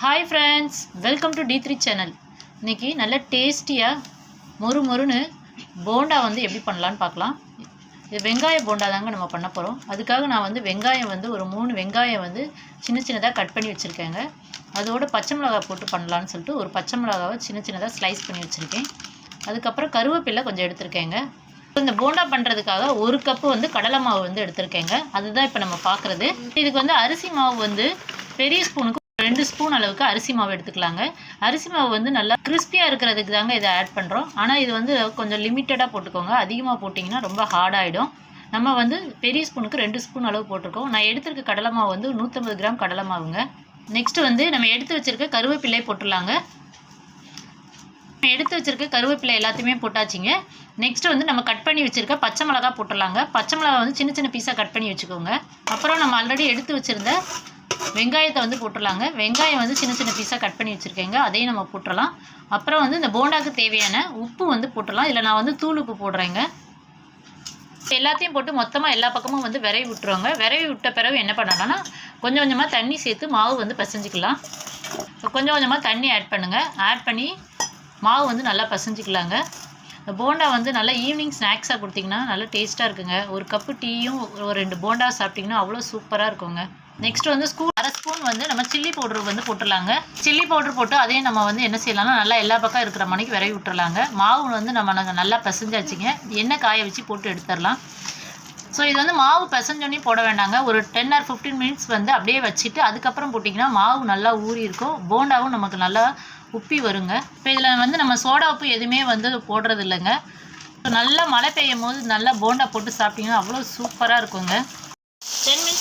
Hi friends welcome to T three channel இன்றைக்கி நல்ல டேஸ்டியாக மொறு மொறுன்னு போண்டா வந்து எப்படி பண்ணலான்னு பார்க்கலாம். இது வெங்காய போண்டா தாங்க நம்ம பண்ண போகிறோம் அதுக்காக நான் வந்து வெங்காயம் வந்து ஒரு மூணு வெங்காயம் வந்து சின்ன சின்னதாக கட் பண்ணி வச்சுருக்கேங்க. அதோட பச்சை மிளகாய் போட்டு பண்ணலான்னு சொல்லிட்டு ஒரு பச்சை மிளகாவை சின்ன சின்னதாக ஸ்லைஸ் பண்ணி வச்சுருக்கேன். அதுக்கப்புறம் கருவேப்பிலை கொஞ்சம் எடுத்திருக்கேங்க. இந்த போண்டா பண்ணுறதுக்காக ஒரு கப்பு வந்து கடலை மாவு வந்து எடுத்திருக்கேங்க. அதுதான் இப்போ நம்ம பார்க்குறது. இதுக்கு வந்து அரிசி மாவு வந்து பெரிய ஸ்பூனுக்கு ரெண்டு ஸ்பூன் அளவுக்கு அரிசி மாவு எடுத்துக்கலாங்க. அரிசி மாவு வந்து நல்லா கிறிஸ்பியாக இருக்கிறதுக்கு தாங்க இதை ஆட் பண்ணுறோம் ஆனால் இது வந்து கொஞ்சம் லிமிட்டடாக போட்டுக்கோங்க. அதிகமாக போட்டிங்கன்னா ரொம்ப ஹார்டாகிடும் நம்ம வந்து பெரிய ஸ்பூனுக்கு ரெண்டு ஸ்பூன் அளவு போட்டிருக்கோம். நான் எடுத்திருக்க கடலை மாவு வந்து நூற்றம்பது கிராம் கடலை மாவுங்க. நெக்ஸ்ட் வந்து நம்ம எடுத்து வச்சிருக்க கருவேப்பிலை போட்டுடலாங்க. எடுத்து வச்சிருக்க கருவேப்பிலை எல்லாத்தையுமே போட்டாச்சுங்க. நெக்ஸ்ட் வந்து நம்ம கட் பண்ணி வச்சிருக்க பச்சை மிளகா போட்டுடலாங்க. பச்சை மிளகா வந்து சின்ன சின்ன பீஸாக கட் பண்ணி வச்சுக்கோங்க. அப்புறம் நம்ம ஆல்ரெடி எடுத்து வச்சுருந்த வெங்காயத்தை வந்து போட்டுடலாங்க. வெங்காயம் வந்து சின்ன சின்ன பீஸாக கட் பண்ணி வச்சுருக்கேங்க. அதையும் நம்ம போட்டுடலாம். அப்புறம் வந்து இந்த போண்டாக்கு தேவையான உப்பு வந்து போட்டுடலாம். இல்லை நான் வந்து தூள் உப்பு போடுறேங்க. எல்லாத்தையும் போட்டு மொத்தமாக எல்லா பக்கமும் வந்து விரவி விட்டுருவாங்க. விரவி விட்ட பிறகு என்ன பண்ணலாம்னா கொஞ்சம் கொஞ்சமாக தண்ணி சேர்த்து மாவு வந்து பசைஞ்சிக்கலாம். கொஞ்சம் கொஞ்சமாக தண்ணி ஆட் பண்ணுங்கள் ஆட் பண்ணி மாவு வந்து நல்லா பசைஞ்சிக்கலாங்க. இந்த போண்டா வந்து நல்லா ஈவினிங் ஸ்நாக்ஸாக கொடுத்தீங்கன்னா நல்லா டேஸ்ட்டாக இருக்குங்க. ஒரு கப்பு டீயும் ஒரு ரெண்டு போண்டா சாப்பிட்டிங்கன்னா அவ்வளோ சூப்பராக இருக்குங்க. நெக்ஸ்ட் வந்து ஸ்கூல் அரை ஸ்பூன் வந்து நம்ம சில்லி பவுடர் வந்து போட்டுடலாங்க. சில்லி பவுடர் போட்டு அதையும் நம்ம வந்து என்ன செய்யலாம்னா நல்லா எல்லா பக்கம் இருக்கிற மணிக்கு விரவி விட்டுறலாங்க. மாவு வந்து நம்ம நாங்கள் நல்லா பிசைஞ்சாச்சுங்க. எண்ணெய் காய வச்சு போட்டு எடுத்துடலாம். ஸோ இது வந்து மாவு பிசைஞ்சோன்னே போட வேண்டாங்க. ஒரு டென் ஆர் ஃபிஃப்டீன் மினிட்ஸ் வந்து அப்படியே வச்சுட்டு அதுக்கப்புறம் போட்டிங்கன்னா மாவு நல்லா ஊறி இருக்கும். போண்டாவும் நமக்கு நல்லா உப்பி வருங்க. இப்போ இதில் வந்து நம்ம சோடா உப்பு எதுவுமே வந்து போடுறது இல்லைங்க இப்போ நல்லா மழை பெய்யும் போது நல்லா போண்டா போட்டு சாப்பிட்டிங்கன்னா அவ்வளோ சூப்பராக இருக்குங்க.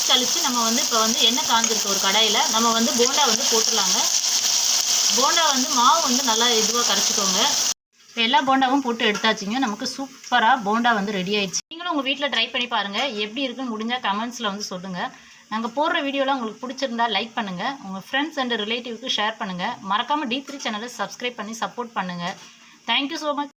கழித்து நம்ம வந்து இப்போ வந்து எண்ணெய் காஞ்சிருக்கு ஒரு கடாயில் நம்ம வந்து போண்டா வந்து போட்டுடலாங்க. போண்டா வந்து மாவு வந்து நல்லா இதுவாக கரைச்சிக்கோங்க. இப்போ எல்லா போண்டாவும் போட்டு எடுத்தாச்சுங்க. நமக்கு சூப்பராக போண்டா வந்து ரெடி ஆயிடுச்சு. நீங்களும் உங்கள் வீட்டில் ட்ரை பண்ணி பாருங்கள் எப்படி இருக்குன்னு முடிஞ்சால் கமெண்ட்ஸில் வந்து சொல்லுங்கள் நாங்கள் போடுற வீடியோலாம் உங்களுக்கு பிடிச்சிருந்தா லைக் பண்ணுங்கள் உங்கள் ஃப்ரெண்ட்ஸ் அண்ட் ரிலேட்டிவ்க்கு ஷேர் பண்ணுங்கள் மறக்காமல் டி த்ரீ சேனலை சப்ஸ்கிரைப் பண்ணி சப்போர்ட் பண்ணுங்கள் தேங்க்யூ ஸோ மச்